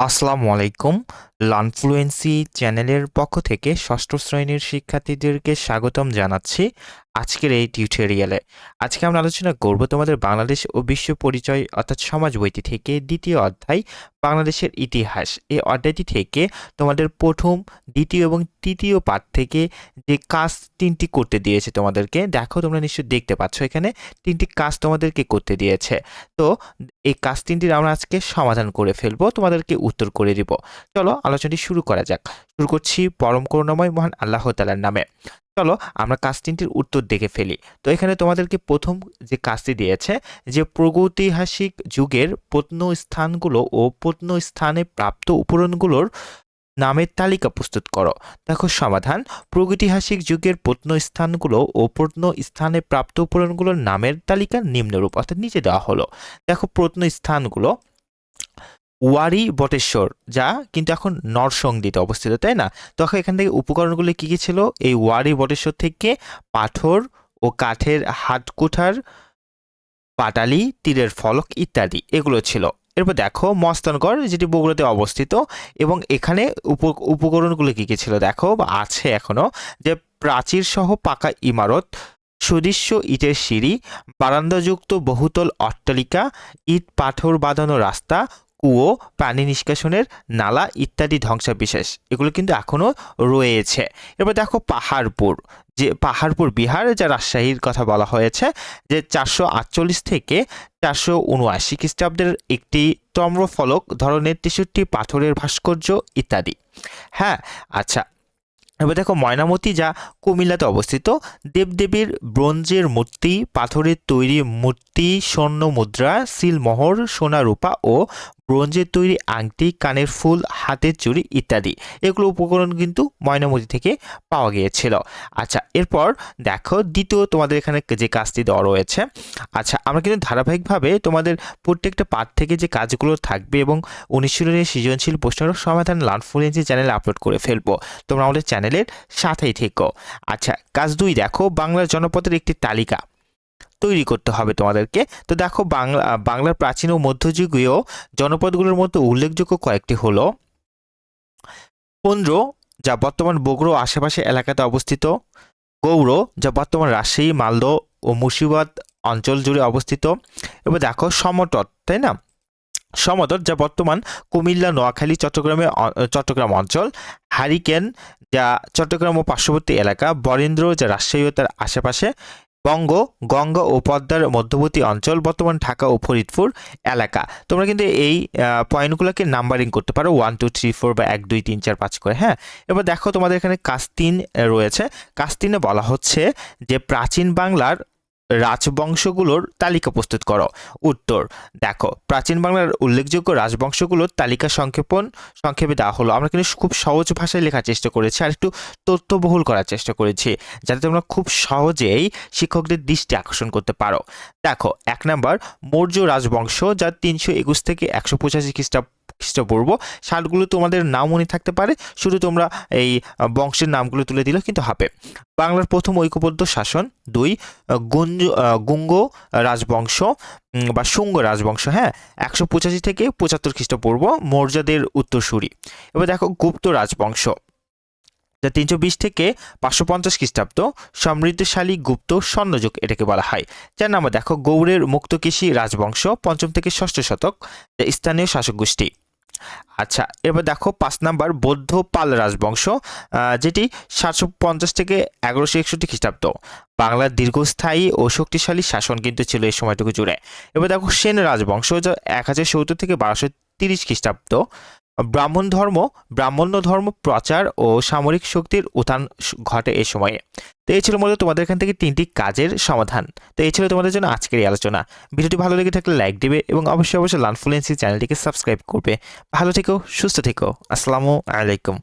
আসসালামু আলাইকুম লানফ্লুয়েন্সি চ্যানেলের পক্ষ থেকে ষষ্ঠ শ্রেণির শিক্ষার্থীদেরকে স্বাগতম জানাচ্ছি আজকের এই টিউটোরিয়ালে। আজকে আমরা আলোচনা করব তোমাদের বাংলাদেশ ও বিশ্ব পরিচয় অর্থাৎ সমাজ বইটি থেকে দ্বিতীয় অধ্যায়, বাংলাদেশের ইতিহাস। এই অধ্যায়টি থেকে তোমাদের প্রথম, দ্বিতীয় এবং তৃতীয় পাঠ থেকে যে কাজ তিনটি করতে দিয়েছে তোমাদেরকে, দেখো তোমরা নিশ্চয়ই দেখতে পাচ্ছ এখানে তিনটি কাজ তোমাদেরকে করতে দিয়েছে। তো এই কাজ তিনটির আমরা আজকে সমাধান করে ফেলব, তোমাদেরকে উত্তর করে দিব। চলো আলোচনাটি শুরু করা যাক। শুরু করছি পরম করুণাময় মহান আল্লাহ তালার নামে। চলো আমরা কাজ তিনটির উত্তর দেখে ফেলি। তো এখানে তোমাদেরকে প্রথম যে কাজটি দিয়েছে, যে প্রগৈতিহাসিক যুগের প্রত্নস্থানগুলো ও প্রত্নস্থানে প্রাপ্ত উপকরণগুলোর নামের তালিকা প্রস্তুত করো। দেখো সমাধান, প্রাগৈতিহাসিক যুগের প্রত্নস্থানগুলো ও প্রত্নস্থানে প্রাপ্ত উপকরণগুলোর নামের তালিকা নিম্নরূপ, অর্থাৎ নিচে দেওয়া হলো। দেখো প্রত্নস্থানগুলো ওয়ারি বটেশ্বর, যা কিন্তু এখন নরসংদীতে অবস্থিত, তাই না? তখন এখান থেকে উপকরণগুলো কী কী ছিল? এই ওয়ারি বটেশ্বর থেকে পাথর ও কাঠের হাটকুঠার পাটালি, তীরের ফলক ইত্যাদি এগুলো ছিল। এরপর দেখো মস্তানগড়, যেটি বগুড়াতে অবস্থিত, এবং এখানে উপ, উপকরণগুলো কী কী ছিল? দেখো বা আছে এখনও যে প্রাচীর সহ পাকা ইমারত, সুদৃশ্য ইটের সিঁড়ি, বারান্দাযুক্ত বহুতল অট্টালিকা, ইট পাথর বাঁধানো রাস্তা কুয়ো পানি নিষ্কাশনের নালা ইত্যাদি ধ্বংসাবিশেষ। এগুলো কিন্তু এখনও রয়েছে। এবার দেখো পাহাড়পুর। যে পাহাড়পুর বিহার, যা রাজশাহীর কথা বলা হয়েছে, যে চারশো আটচল্লিশ থেকে চারশো উনআশি খ্রিস্টাব্দের একটি তম্রফলক, ধরনের তেষট্টি পাথরের ভাস্কর্য ইত্যাদি। হ্যাঁ আচ্ছা। এবার দেখো ময়নামতি, যা কুমিল্লাতে অবস্থিত, দেবদেবীর ব্রোঞ্জের মূর্তি, পাথরের তৈরি মূর্তি স্বর্ণ মুদ্রা সিলমোহর সোনা রূপা ও ব্রোঞ্জের তৈরি আংটি, কানের ফুল, হাতের চুড়ি ইত্যাদি। এগুলো উপকরণ কিন্তু ময়নামতি থেকে পাওয়া গিয়েছিল। আচ্ছা এরপর দেখো দ্বিতীয় তোমাদের এখানে যে কাজটি দেওয়া রয়েছে। আচ্ছা আমরা কিন্তু ধারাবাহিকভাবে তোমাদের প্রত্যেকটা পাঠ থেকে যে কাজগুলো থাকবে এবং অনুশীলনের সৃজনশীল প্রশ্নের সমাধান লার্নফুলেন্সি চ্যানেলে আপলোড করে ফেলব। তোমরা আমাদের চ্যানেলের সাথেই থেকো। আচ্ছা কাজ দুই দেখো, বাংলার জনপদের একটি তালিকা। তৈরি করতে হবে তোমাদেরকে। তো দেখো বাংলা বাংলার প্রাচীন ও মধ্যযুগীয় জনপদগুলোর মধ্যে উল্লেখযোগ্য কয়েকটি হলো পন্দ্র যা বর্তমান বগুড়ো আশেপাশে এলাকাতে অবস্থিত, গৌড়, যা বর্তমান রাজশাহী, মালদহ ও মুর্শিদাবাদ অঞ্চল জুড়ে অবস্থিত, এবার দেখো সমতট, তাই না? সমতট, যা বর্তমান কুমিল্লা, নোয়াখালী, চট্টগ্রামে চট্টগ্রাম অঞ্চল, হারিকেন, যা চট্টগ্রাম ও পার্শ্ববর্তী এলাকা, বরেন্দ্র, যা রাজশাহী ও তার আশেপাশে বঙ্গ, গঙ্গা ও পদ্মার মধ্যবর্তী অঞ্চল, বর্তমান ঢাকা ও ফরিদপুর এলাকা। তোমরা কিন্তু এই পয়েন্টগুলোকে নাম্বারিং করতে পারো ওয়ান টু থ্রি ফোর বা এক, দুই, তিন, চার, পাঁচ করে হ্যাঁ? এবার দেখো তোমাদের এখানে কাস্তিন রয়েছে। কাস্তিনে বলা হচ্ছে যে প্রাচীন বাংলার রাজবংশগুলোর তালিকা প্রস্তুত করো। উত্তর, দেখো, প্রাচীন বাংলার উল্লেখযোগ্য রাজবংশগুলোর তালিকা সংক্ষেপণ, সংক্ষেপে দেওয়া হলো। আমরা কিন্তু খুব সহজ ভাষায় লেখার চেষ্টা করেছি আর একটু তথ্যবহুল করার চেষ্টা করেছি, যাতে তোমরা খুব সহজেই শিক্ষকদের দৃষ্টি আকর্ষণ করতে পারো। দেখো, এক নাম্বার, মৌর্য রাজবংশ, যা তিনশো একুশ থেকে একশো পঁচাশি খ্রিস্টাব্দ খ্রিস্টপূর্ব সালগুলো তোমাদের নাম মনে থাকতে পারে। শুধু তোমরা এই বংশের নামগুলো তুলে দিলে কিন্তু হবে। বাংলার প্রথম ঐক্যবদ্ধ শাসন দুই গুঞ্জ গুঙ্গ রাজবংশ বা শুঙ্গ রাজবংশ হ্যাঁ? একশো পঁচাশি থেকে পঁচাত্তর খ্রিস্টপূর্ব মৌর্যাদের উত্তরসূরি। এবার দেখো গুপ্ত রাজবংশ। যা তিনশো বিশ থেকে পাঁচশো পঞ্চাশ খ্রিস্টাব্দ সমৃদ্ধশালী গুপ্ত স্বর্ণযুগ এটাকে বলা হয়। যার নামে দেখো গৌড়ের মুক্তকেশী রাজবংশ, পঞ্চম থেকে ষষ্ঠ শতক স্থানীয় শাসক গোষ্ঠী আচ্ছা এবার দেখো পাঁচ নাম্বার বৌদ্ধ পাল রাজবংশ যেটি সাতশো পঞ্চাশ থেকে এগারোশো একষট্টি খ্রিস্টাব্দ। বাংলার দীর্ঘস্থায়ী ও শক্তিশালী শাসন কিন্তু ছিল এই সময়টুকু জুড়ে। এবার দেখো সেন রাজবংশ, যা এক হাজার চৌদ্দ থেকে বারোশো তিরিশ খ্রিস্টাব্দ। ব্রাহ্মণ ধর্ম, ব্রাহ্মণ্য ধর্ম প্রচার ও সামরিক শক্তির উত্থান ঘটে এ সময়ে। তো এই ছিল মূলত তোমাদের এখান থেকে তিনটি কাজের সমাধান। তো এই ছিল তোমাদের জন্য আজকের এই আলোচনা। ভিডিওটি ভালো লেগে থাকলে লাইক দিবে এবং অবশ্যই অবশ্যই লানফুলেন্সি চ্যানেলটিকে সাবস্ক্রাইব করবে। ভালো থেকো, সুস্থ থেকো। আসসালামু আলাইকুম।